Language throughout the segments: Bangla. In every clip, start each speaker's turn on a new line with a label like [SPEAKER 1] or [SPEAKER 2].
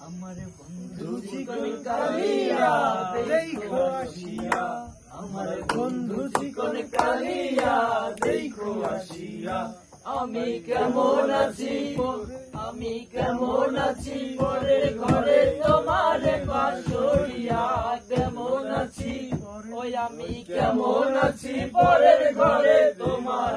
[SPEAKER 1] আমার বন্ধু আমার বন্ধু কালিয়া দেখো আসিয়া আমি কেমন আছি? আমি কেমন আছি পরে ঘরে তোমার বাসরিয়া। কেমন আছি ওই আমি কেমন আছি পরের ঘরে তোমার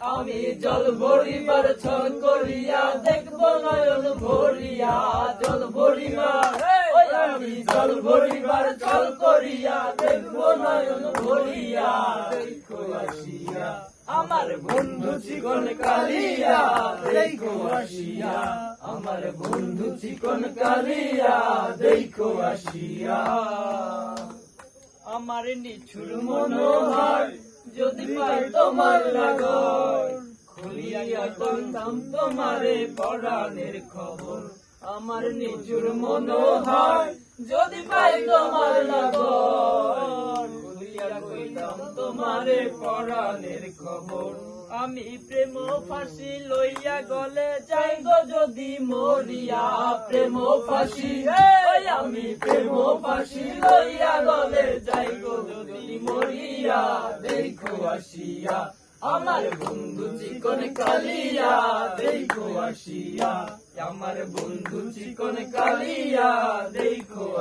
[SPEAKER 1] আমি জল ভরিবার ছল করিয়া দেখব নয়ন ভরিয়া জল ভরিবার আমি জল ভরিবার ছল করিয়া দেখব নয়ন ভরিয়া। দেখো আসিয়া আমার বন্ধু চিকন কালিয়া দেখো আসিয়া আমার বন্ধু চিকন কালিয়া দেখো আসিয়া। আমার নিছুর মনোহর যদি পাই তোমার লাগর তোমারে পরাণের খবর। আমার নিজুর মনোহর, যদি পাই তোমার তোমারে পরাণের খবর। আমি প্রেম ফাঁসি লইয়া গলে যাই যদি মরিয়া প্রেম ফাঁসি। আমি প্রেম ফাঁসি লইয়া গলে যাই গো যদি মরিয়া, দেখো আসিয়া, আমার বন্ধু চিকন কালিয়া, দেখো আসিয়া, আমার বন্ধু চিকন কালিয়া, দেখো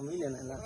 [SPEAKER 2] মিলে না না